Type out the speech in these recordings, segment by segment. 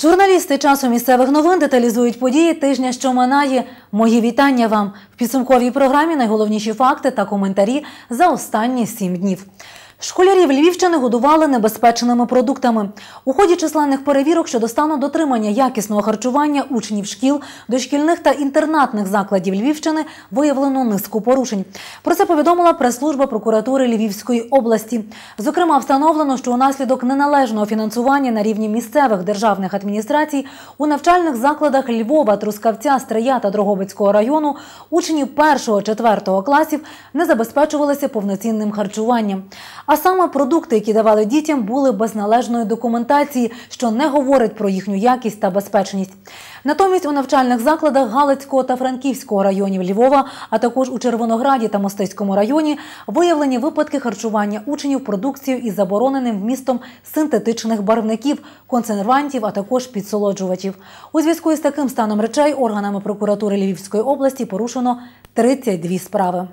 Журналісти часу місцевих новин деталізують події тижня, що минає. Мої вітання вам в підсумковій програмі. Найголовніші факти та коментарі за останні сім днів. Школярів Львівщини годували небезпечними продуктами. У ході численних перевірок щодо стану дотримання якісного харчування учнів шкіл, дошкільних та інтернатних закладів Львівщини виявлено низку порушень. Про це повідомила прес-служба прокуратури Львівської області. Зокрема, встановлено, що унаслідок неналежного фінансування на рівні місцевих державних адміністрацій у навчальних закладах Львова, Трускавця, Стрия та Дрогобицького району учні 1-4 класів не забезпечувалися повноцінним харчуванням. А саме продукти, які давали дітям, були без належної документації, що не говорить про їхню якість та безпечність. Натомість у навчальних закладах Галицького та Франківського районів Львова, а також у Червонограді та Мостицькому районі виявлені випадки харчування учнів продукцією із забороненим вмістом синтетичних барвників, консервантів, а також підсолоджувачів. У зв'язку із таким станом речей органами прокуратури Львівської області порушено 32 справи.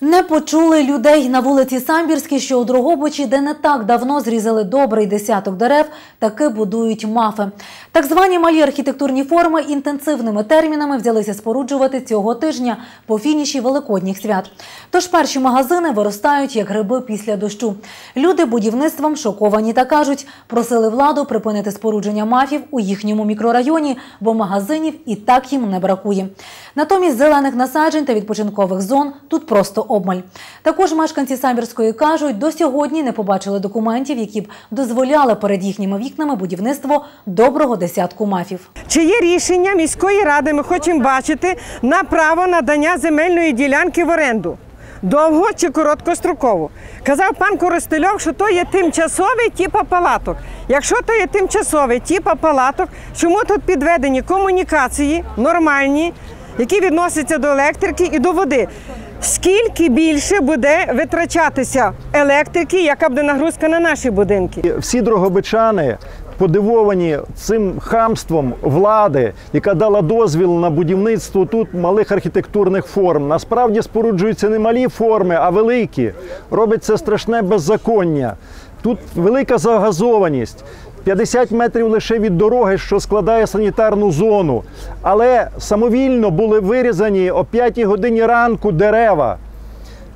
Не почули людей на вулиці Самбірській, що у Дрогобичі, де не так давно зрізали добрий десяток дерев, таки будують мафи. Так звані малі архітектурні форми інтенсивними термінами взялися споруджувати цього тижня по фініші великодніх свят. Тож перші магазини виростають як гриби після дощу. Люди будівництвом шоковані та кажуть, просили владу припинити спорудження мафів у їхньому мікрорайоні, бо магазинів і так їм не бракує. Натомість зелених насаджень та відпочинкових зон тут просто обмаль. Також мешканці Самбірської кажуть, до сьогодні не побачили документів, які б дозволяли перед їхніми вікнами будівництво доброго десятку мафів. Чи є рішення міської ради, ми хочемо бачити на право надання земельної ділянки в оренду? Довго чи короткостроково? Казав пан Коростельов, що то є тимчасовий типа палаток. Якщо то є тимчасовий типа палаток, чому тут підведені комунікації нормальні, які відносяться до електрики і до води? Скільки більше буде витрачатися електрики, яка буде нагрузка на наші будинки? Всі дрогобичани подивовані цим хамством влади, яка дала дозвіл на будівництво тут малих архітектурних форм. Насправді споруджуються не малі форми, а великі. Робиться страшне беззаконня. Тут велика загазованість. 50 метрів лише від дороги, що складає санітарну зону. Але самовільно були вирізані о 5 годині ранку дерева.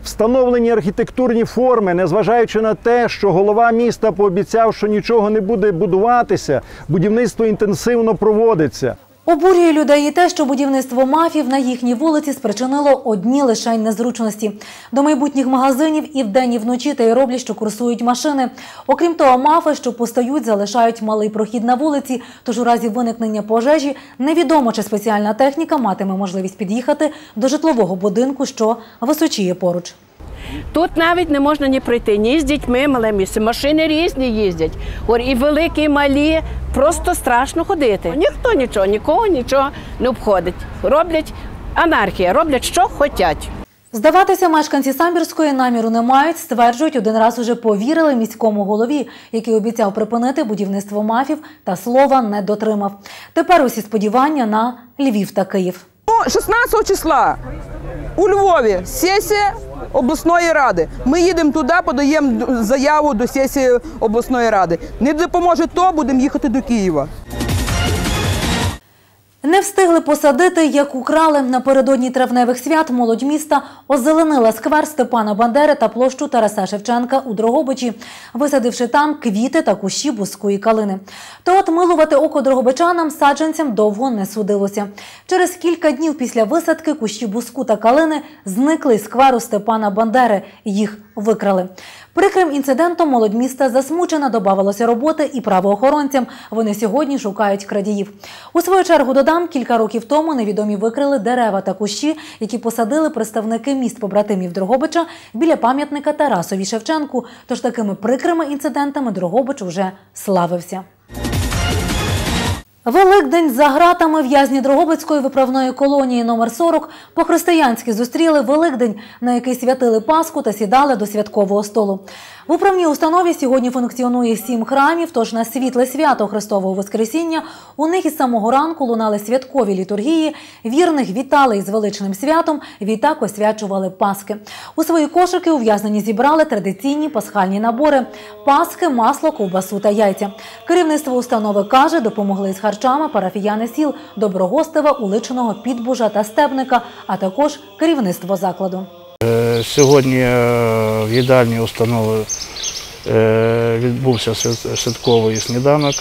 Встановлені архітектурні форми, незважаючи на те, що голова міста пообіцяв, що нічого не буде будуватися, будівництво інтенсивно проводиться. Обурює людей і те, що будівництво мафів на їхній вулиці спричинило одні лише незручності. До майбутніх магазинів і вдень, і вночі та й роблять, що курсують машини. Окрім того, мафи, що постають, залишають малий прохід на вулиці. Тож у разі виникнення пожежі невідомо, чи спеціальна техніка матиме можливість під'їхати до житлового будинку, що височіє поруч. Тут навіть не можна ні пройти, ні з дітьми мале місце. Машини різні їздять. Говорю, І великі, і малі. Просто страшно ходити. Ніхто нічого, нікого нічого не обходить. Роблять анархія, роблять, що хочуть. Здаватися, мешканці Самбірської наміру не мають, стверджують, один раз уже повірили міському голові, який обіцяв припинити будівництво мафів та слова не дотримав. Тепер усі сподівання на Львів та Київ. Ну, 16 числа у Львові сесія обласної ради. Ми їдемо туди, подаємо заяву до сесії обласної ради. Не допоможе то, будемо їхати до Києва. Не встигли посадити, як украли. Напередодні травневих свят молодь міста озеленила сквер Степана Бандери та площу Тараса Шевченка у Дрогобичі, висадивши там квіти та кущі і калини. То от милувати око дрогобичанам саджанцям довго не судилося. Через кілька днів після висадки кущі буску та калини зникли з скверу Степана Бандери. Їх викрали. Прикрим інцидентом молодь міста засмучена, додавалося роботи і правоохоронцям. Вони сьогодні шукають крадіїв. У свою чергу додам, кілька років тому невідомі викрили дерева та кущі, які посадили представники міст побратимів Дрогобича біля пам'ятника Тарасові Шевченку. Тож такими прикрими інцидентами Дрогобич уже славився. Великдень за гратами в'язні Дрогобицької виправної колонії номер 40 по-християнськи зустріли Великдень, на який святили Пасху та сідали до святкового столу. В управній установі сьогодні функціонує сім храмів, тож на світле свято Христового Воскресіння у них із самого ранку лунали святкові літургії, вірних вітали із величним святом, відтак освячували Паски. У свої кошики ув'язнені зібрали традиційні пасхальні набори – паски, масло, ковбасу та яйця. Керівництво установи каже, допомогли з харчами парафіяни сіл Доброгостева, Уличного, Підбужа та Стебника, а також керівництво закладу. Е, Сьогодні е, в їдальні установи е, відбувся святковий сніданок.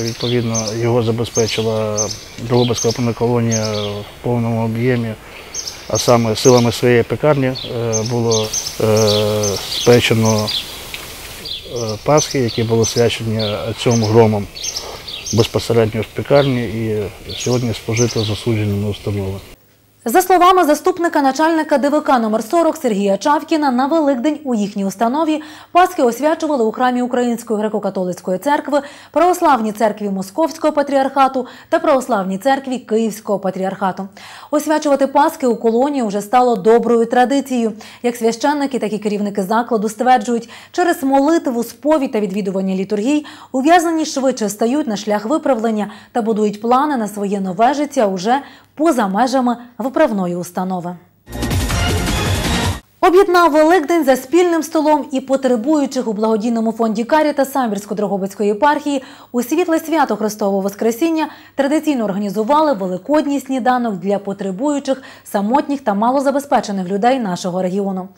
Відповідно, його забезпечила Дрогобицька опорна колонія в повному об'ємі, а саме силами своєї пекарні було спечено пасхи, які були свячені цьому громом безпосередньо в пекарні і сьогодні спожито засудженими установами. За словами заступника начальника ДВК номер 40 Сергія Чавкіна, на Великдень у їхній установі Пасхи освячували у храмі Української греко-католицької церкви, Православній церкві Московського патріархату та Православній церкві Київського патріархату. Освячувати Пасхи у колонії вже стало доброю традицією. Як священники, так і керівники закладу стверджують, через молитву, сповідь та відвідування літургій ув'язнені швидше стають на шлях виправлення та будують плани на своє нове життя уже поза межами виправної установи. Об'єднав Великдень за спільним столом і потребуючих у благодійному фонді Каріта Самбірсько-Дрогобицької єпархії у світле свято Христового Воскресіння традиційно організували великодній сніданок для потребуючих, самотніх та малозабезпечених людей нашого регіону.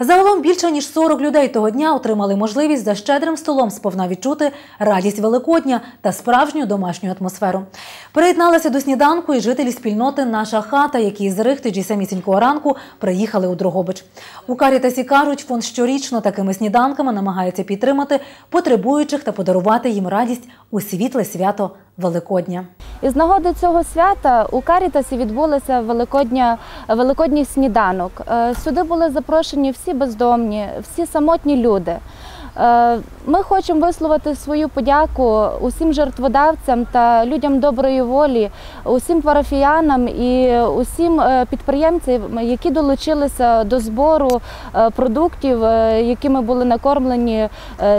Загалом більше ніж 40 людей того дня отримали можливість за щедрим столом сповна відчути радість Великодня та справжню домашню атмосферу. Приєдналися до сніданку і жителі спільноти Наша хата, які з Рихтиджі самісінького ранку приїхали у Дрогобич. У Карітасі кажуть, фонд щорічно такими сніданками намагається підтримати потребуючих та подарувати їм радість у світле свято Великодня. Із нагоди цього свята у Карітасі відбулося великодня, великодній сніданок. Е, Сюди були запрошені всі бездомні, всі самотні люди. Е, Ми хочемо висловити свою подяку усім жертводавцям та людям доброї волі, усім парафіянам і усім е, підприємцям, які долучилися до збору е, продуктів, якими були накормлені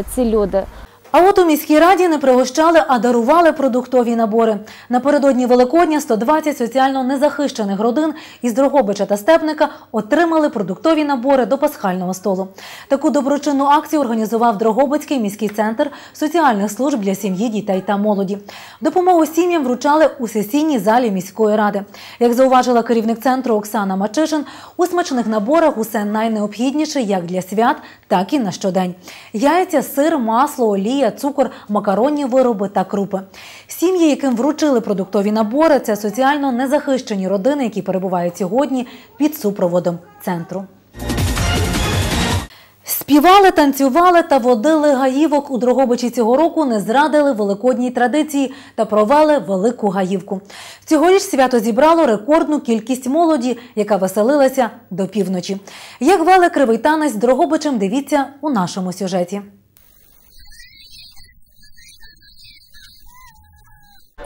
ці люди. А от у міській раді не пригощали, а дарували продуктові набори. Напередодні Великодня 120 соціально незахищених родин із Дрогобича та Степника отримали продуктові набори до пасхального столу. Таку доброчинну акцію організував Дрогобицький міський центр соціальних служб для сім'ї, дітей та молоді. Допомогу сім'ям вручали у сесійній залі міської ради. Як зауважила керівник центру Оксана Мачишин, у смачних наборах усе найнеобхідніше як для свят, так і на щодень: яйця, сир, масло, олія, цукор, макаронні вироби та крупи. Сім'ї, яким вручили продуктові набори, це соціально незахищені родини, які перебувають сьогодні під супроводом центру. Співали, танцювали та водили гаївок у Дрогобичі цього року, не зрадили великодній традиції та провели велику гаївку. Цьогоріч свято зібрало рекордну кількість молоді, яка веселилася до півночі. Як вели кривий танець Дрогобичем, дивіться у нашому сюжеті.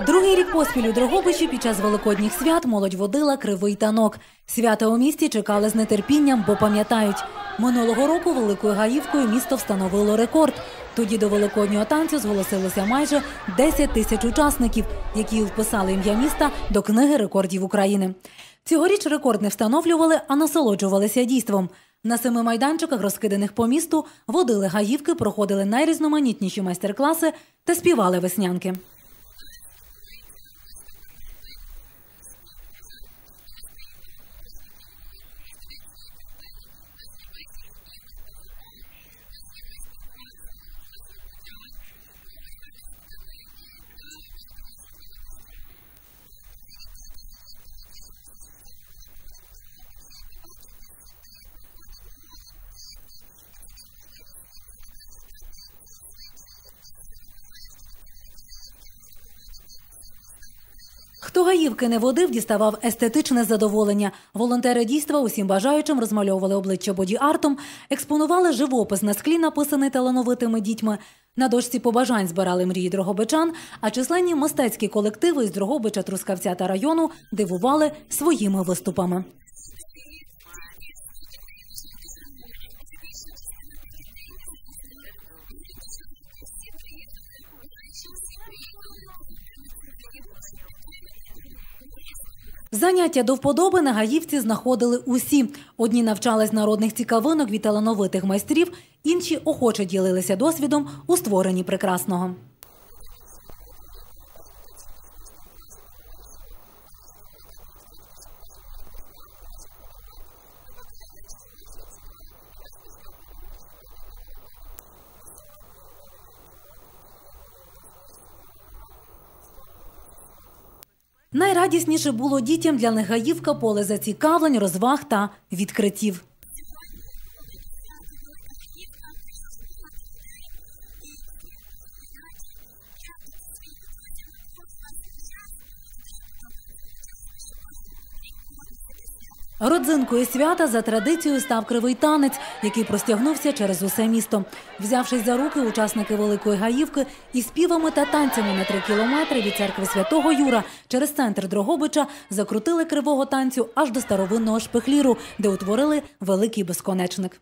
Другий рік поспіль у Дрогобичі під час великодніх свят молодь водила кривий танок. Свята у місті чекали з нетерпінням, бо пам'ятають, минулого року великою гаївкою місто встановило рекорд. Тоді до великоднього танцю зголосилося майже 10 тисяч учасників, які вписали ім'я міста до книги рекордів України. Цьогоріч рекорд не встановлювали, а насолоджувалися дійством. На семи майданчиках, розкиданих по місту, водили гаївки, проходили найрізноманітніші майстер-класи та співали веснянки. Хто гаївки не водив, діставав естетичне задоволення. Волонтери дійства усім бажаючим розмальовували обличчя боді-артом, експонували живопис на склі, написаний талановитими дітьми. На дошці побажань збирали мрії дрогобичан, а численні мистецькі колективи із Дрогобича, Трускавця та району дивували своїми виступами. Заняття до вподоби на Гаївці знаходили усі. Одні навчались народних цікавинок від талановитих майстрів, інші охоче ділилися досвідом у створенні прекрасного. Найрадісніше було дітям для негаївка поле зацікавлень, розваг та відкриттів. Родзинкою свята за традицією став кривий танець, який простягнувся через усе місто. Взявшись за руки, учасники Великої Гаївки із співами та танцями на три кілометри від церкви Святого Юра через центр Дрогобича закрутили кривого танцю аж до старовинного шпихліру, де утворили великий безконечник.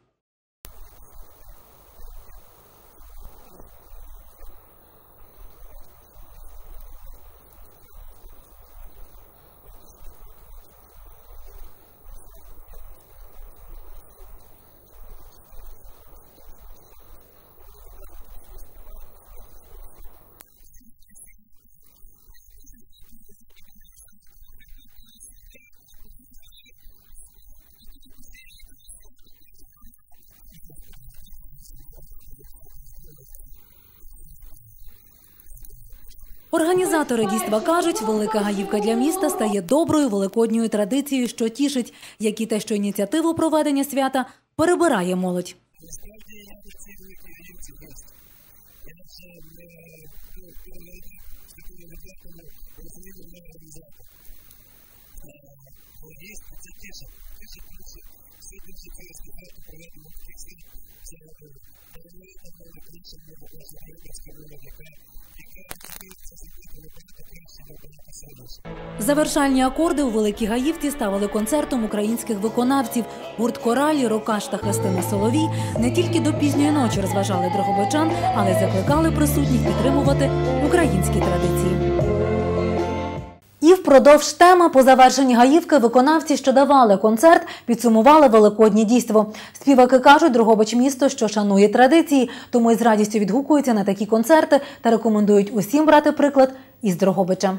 Організатори дійства кажуть, велика гаївка для міста стає доброю великодньою традицією, що тішить, як і те, що ініціативу проведення свята перебирає молодь. Завершальні акорди у Великій Гаївці ставили концертом українських виконавців. Гурт коралі, Рокаш та Христина Соловій не тільки до пізньої ночі розважали дрогобичан, але й закликали присутніх підтримувати українські традиції. І впродовж теми по завершенні Гаївки виконавці, що давали концерт, підсумували великоднє дійство. Співаки кажуть, Дрогобич місто, що шанує традиції, тому із радістю відгукуються на такі концерти та рекомендують усім брати приклад із Дрогобича.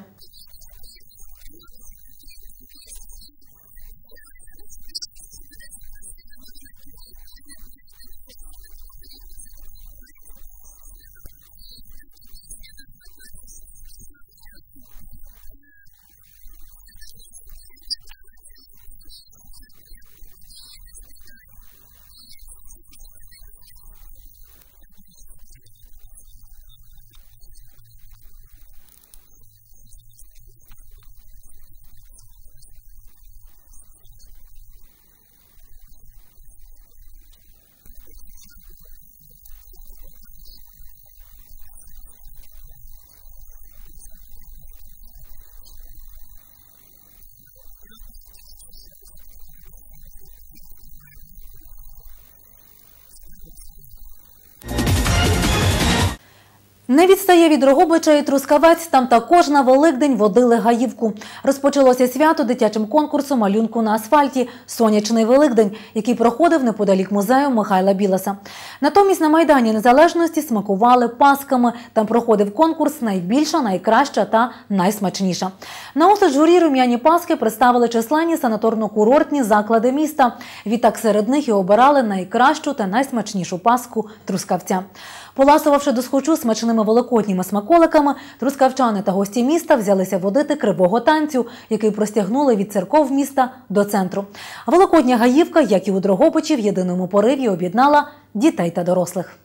Не відстає від Рогобича і Трускавець. Там також на Великдень водили гаївку. Розпочалося свято дитячим конкурсом малюнку на асфальті Сонячний Великдень, який проходив неподалік музею Михайла Біласа. Натомість на Майдані Незалежності смакували пасками. Там проходив конкурс найбільша, найкраща та найсмачніша. На ослід журі рум'яні паски представили численні санаторно-курортні заклади міста. Відтак серед них і обирали найкращу та найсмачнішу паску трускавця. Поласувавши до схочу смачними великодніми смаколиками, трускавчани та гості міста взялися водити кривого танцю, який простягнули від церков міста до центру. Великодня гаївка, як і у Дрогобичі, в єдиному пориві об'єднала дітей та дорослих.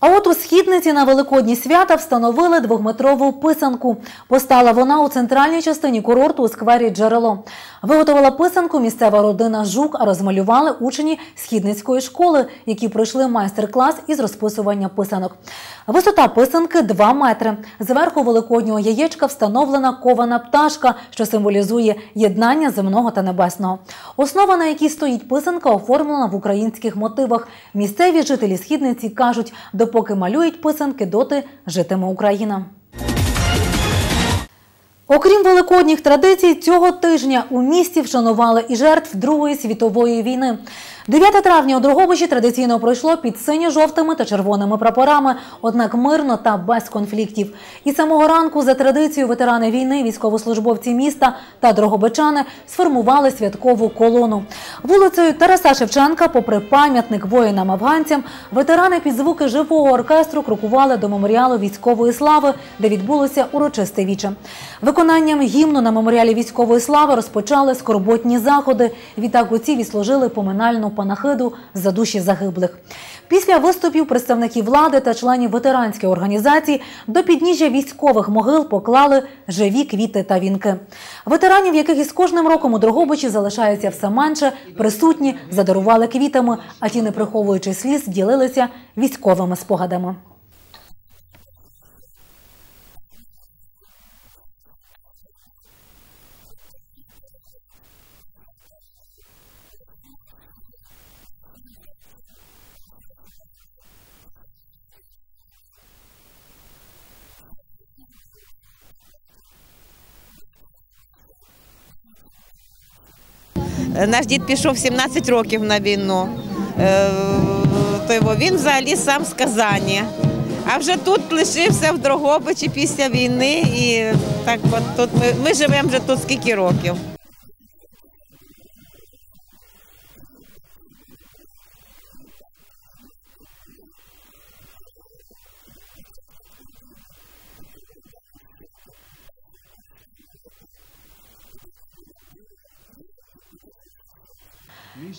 А от у східниці на великодні свята встановили двохметрову писанку. Постала вона у центральній частині курорту у сквері Джерело. Виготовила писанку місцева родина Жук, а розмалювали учні східницької школи, які пройшли майстер-клас із розписування писанок. Висота писанки 2 метри. Зверху великоднього яєчка встановлена кована пташка, що символізує єднання земного та небесного. Основа, на якій стоїть писанка, оформлена в українських мотивах. Місцеві жителі східниці кажуть, допоки малюють писанки, доти житиме Україна. Окрім великодніх традицій, цього тижня у місті вшанували і жертв Другої світової війни. 9 травня у Дрогобичі традиційно пройшло під синьо-жовтими та червоними прапорами, однак мирно та без конфліктів. І самого ранку за традицією ветерани війни, військовослужбовці міста та дрогобичани сформували святкову колону. Вулицею Тараса Шевченка, попри пам'ятник воїнам-афганцям, ветерани під звуки живого оркестру крокували до меморіалу військової слави, де відбулося урочисте віче. Виконанням гімну на меморіалі військової слави розпочали скорботні заходи. Відтак отці відслужили поминальну панахиду за душі загиблих. Після виступів представників влади та членів ветеранських організацій до підніжжя військових могил поклали живі квіти та вінки. Ветеранів, яких із кожним роком у Дрогобичі залишається все менше, присутні задарували квітами, а ті, не приховуючи сліз, ділилися військовими спогадами. Наш дід пішов 17 років на війну. Е, він взагалі сам з Казані. А вже тут лишився в Дрогобичі після війни. І так от тут ми, ми живемо вже тут скільки років.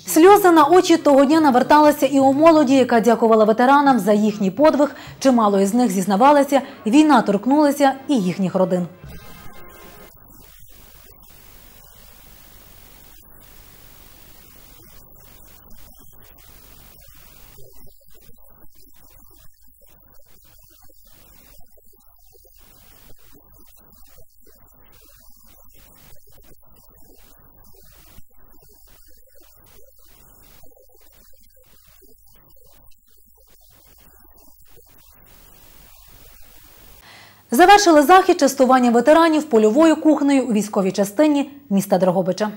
Сльози на очі того дня наверталися і у молоді, яка дякувала ветеранам за їхній подвиг. Чимало із них зізнавалися, війна торкнулася і їхніх родин. Завершили захід частування ветеранів польовою кухнею у військовій частині міста Дрогобича.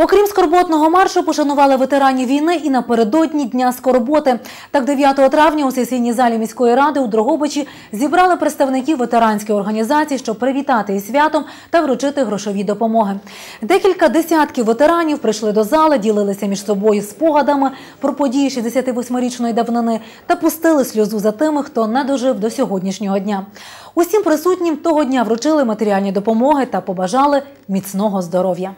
Окрім скорботного маршу, пошанували ветеранів війни і напередодні Дня скорботи. Так, 9 травня у сесійній залі міської ради у Дрогобичі зібрали представників ветеранської організації, щоб привітати із святом та вручити грошові допомоги. Декілька десятків ветеранів прийшли до зали, ділилися між собою спогадами про події 68-річної давнини та пустили сльозу за тими, хто не дожив до сьогоднішнього дня. Усім присутнім того дня вручили матеріальні допомоги та побажали міцного здоров'я.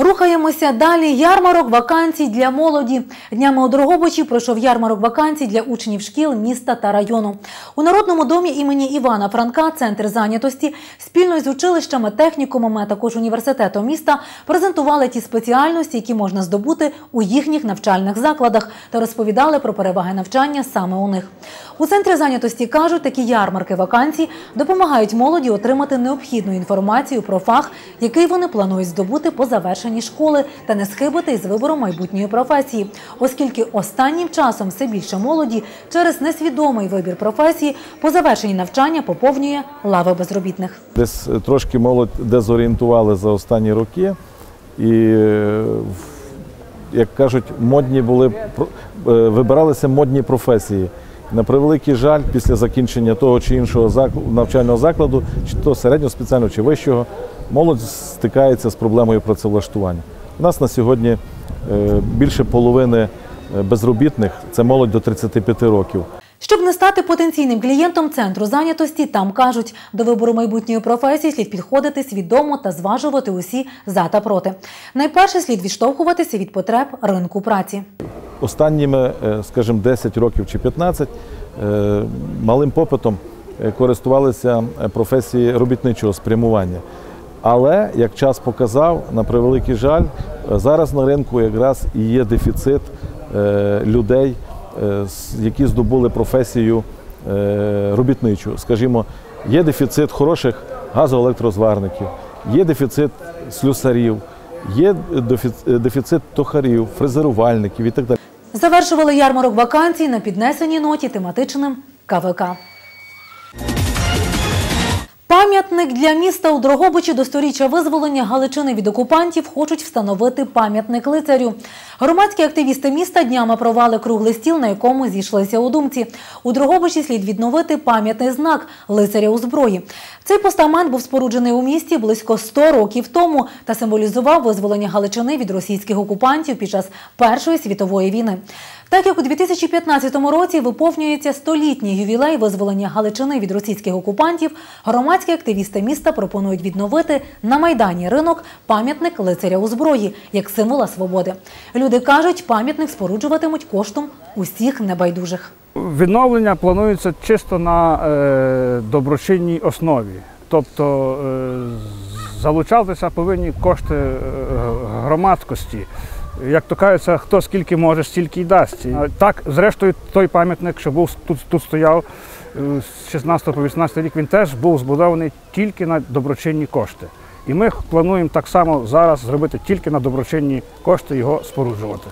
Рухаємося далі. Ярмарок вакансій для молоді. Днями у Дрогобичі пройшов ярмарок вакансій для учнів шкіл міста та району. У Народному домі імені Івана Франка, центр зайнятості, спільно з училищами, технікумами, а також університетом міста презентували ті спеціальності, які можна здобути у їхніх навчальних закладах, та розповідали про переваги навчання саме у них. У центрі зайнятості кажуть, такі ярмарки вакансій допомагають молоді отримати необхідну інформацію про фах, який вони планують здобути по завершенні школи, та не схибити із вибором майбутньої професії, оскільки останнім часом все більше молоді через несвідомий вибір професії по завершенні навчання поповнює лави безробітних. Десь е, трошки молодь дезорієнтували за останні роки, і, е, як кажуть, модні були е, вибиралися модні професії. На превеликий жаль, після закінчення того чи іншого навчального закладу, чи то середнього спеціального, чи вищого, молодь стикається з проблемою працевлаштування. У нас на сьогодні е, більше половини е, безробітних це молодь до 35 років. Щоб не стати потенційним клієнтом центру зайнятості, там кажуть, до вибору майбутньої професії слід підходити свідомо та зважувати усі за та проти. Найперше слід відштовхуватися від потреб ринку праці. Останніми, е, скажімо, 10 років чи 15 е, малим попитом е, користувалися професії робітничого спрямування. Але, як час показав, на превеликий жаль, зараз на ринку якраз і є дефіцит людей, які здобули професію е, робітничу. Скажімо, є дефіцит хороших газоелектрозварників, є дефіцит слюсарів, є дефіцит тохарів, фрезерувальників і так далі. Завершували ярмарок вакансій на піднесеній ноті тематичним КВК. Пам'ятник для міста у Дрогобичі до сторіччя визволення Галичини від окупантів хочуть встановити пам'ятник лицарю. Громадські активісти міста днями провали круглий стіл, на якому зійшлися у думці. У Дрогобичі слід відновити пам'ятний знак лицаря у зброї. Цей постамент був споруджений у місті близько 100 років тому та символізував визволення Галичини від російських окупантів під час Першої світової війни. Так як у 2015 році виповнюється столітній ювілей визволення Галичини від російських окупантів, громадські активісти міста пропонують відновити на майдані ринок пам'ятник лицаря у зброї як символа свободи. Люди кажуть, пам'ятник споруджуватимуть коштом усіх небайдужих. Відновлення планується чисто на е, доброчинній основі. Тобто е, залучатися повинні кошти е, громадськості. Як то кажеться, хто скільки може, стільки й дасть. Так, зрештою, той пам'ятник, що був тут, тут стояв е, з 16 по 18 рік, він теж був збудований тільки на доброчинні кошти. І ми плануємо так само зараз зробити тільки на доброчинні кошти його споруджувати.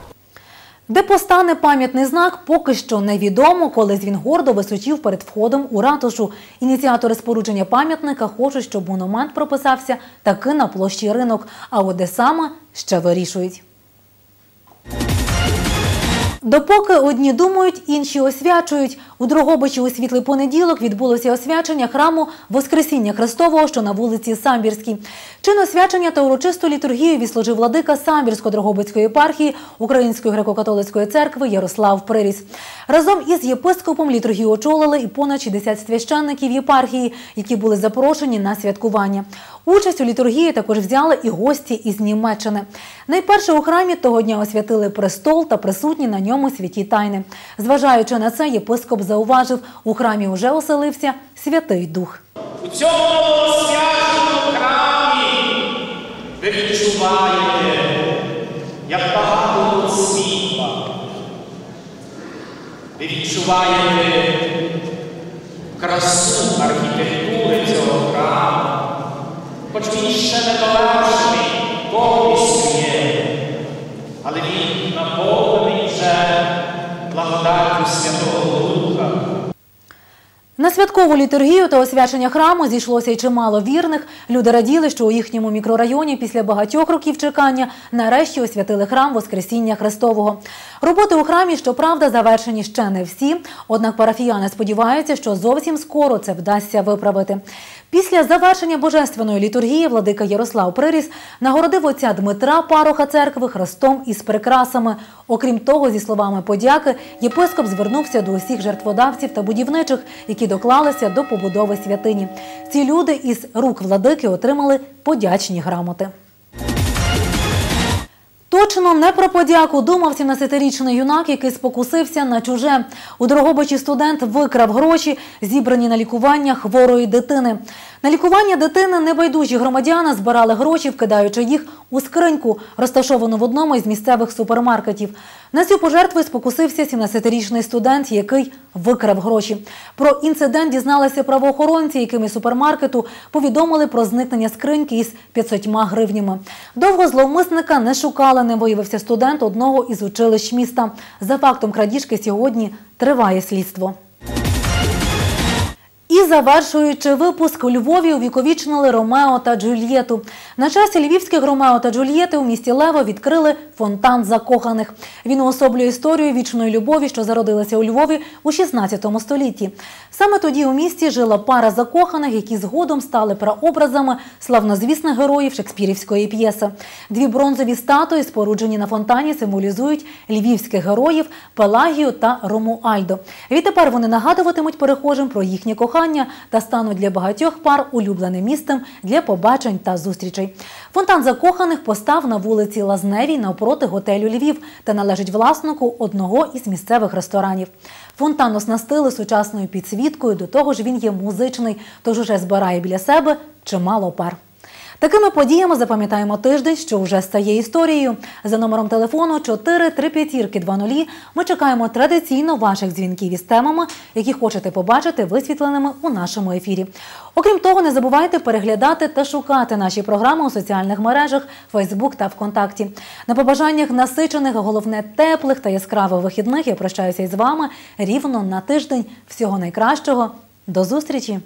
Де постане пам'ятний знак, поки що невідомо. коли він гордо височів перед входом у ратушу. Ініціатори спорудження пам'ятника хочуть, щоб монумент прописався таки на площі ринок. А от де саме ще вирішують. Допоки одні думають, інші освячують. У Дрогобичі у світлий понеділок відбулося освячення храму Воскресіння Христового, що на вулиці Самбірській. Чин освячення та урочисту літургію відслужив владика Самбірсько-Дрогобицької єпархії Української греко-католицької церкви Ярослав Приріс. Разом із єпископом літургію очолили і понад 60 священників єпархії, які були запрошені на святкування. Участь у літургії також взяли і гості із Німеччини. Найперше у храмі того дня освятили престол та присутні на ньому святі тайни. Зважаючи на це, єпископ зауважив, у храмі вже оселився Святий Дух. У цьому святому храмі ви відчуваєте, як багато світла. Ви відчуваєте красу архітектури цього храму. Хоч він ще не довершений, повністю є, але він наповнений вже благодаттю Святого Духа. На святкову літургію та освячення храму зійшлося й чимало вірних. Люди раділи, що у їхньому мікрорайоні після багатьох років чекання нарешті освятили храм Воскресіння Христового. Роботи у храмі, щоправда, завершені ще не всі. Однак парафіяни сподіваються, що зовсім скоро це вдасться виправити. Після завершення божественної літургії владика Ярослав Приріс нагородив отця Дмитра Пароха церкви хрестом із прикрасами. Окрім того, зі словами подяки, єпископ звернувся до усіх жертводавців та будівничих, які доклалися до побудови святині. Ці люди із рук владики отримали подячні грамоти. Точно не про подяку думав 17-річний юнак, який спокусився на чуже. У Дрогобичі студент викрав гроші, зібрані на лікування хворої дитини. На лікування дитини небайдужі громадяни збирали гроші, вкидаючи їх у скриньку, розташовану в одному із місцевих супермаркетів. На цю пожертву спокусився 17-річний студент, який викрав гроші. Про інцидент дізналися правоохоронці, якими супермаркету повідомили про зникнення скриньки із 500 гривнями. Довго зловмисника не шукали, не виявився студент одного із училищ міста. За фактом крадіжки сьогодні триває слідство. І завершуючи випуск у Львові увіковічнили Ромео та Джульєту. На часі львівських Ромео та Джульєти у місті Лево відкрили фонтан закоханих. Він уособлює історію вічної любові, що зародилася у Львові у 16 столітті. Саме тоді у місті жила пара закоханих, які згодом стали прообразами славнозвісних героїв шекспірівської п'єси. Дві бронзові статуї, споруджені на фонтані, символізують львівських героїв Пелагію та Ромуальдо. Відтепер вони нагадуватимуть перехожим про їхнє кохання та стануть для багатьох пар улюбленим місцем для побачень та зустрічей. Фонтан закоханих постав на вулиці Лазневій навпроти готелю Львів та належить власнику одного із місцевих ресторанів. Фонтан оснастили сучасною підсвіткою, до того ж він є музичний, тож уже збирає біля себе чимало пар. Такими подіями запам'ятаємо тиждень, що вже стає історією. За номером телефону 43520 ми чекаємо традиційно ваших дзвінків із темами, які хочете побачити висвітленими у нашому ефірі. Окрім того, не забувайте переглядати та шукати наші програми у соціальних мережах Фейсбук та ВКонтакті. На побажаннях насичених, головне теплих та яскравих вихідних я прощаюся із вами рівно на тиждень. Всього найкращого. До зустрічі!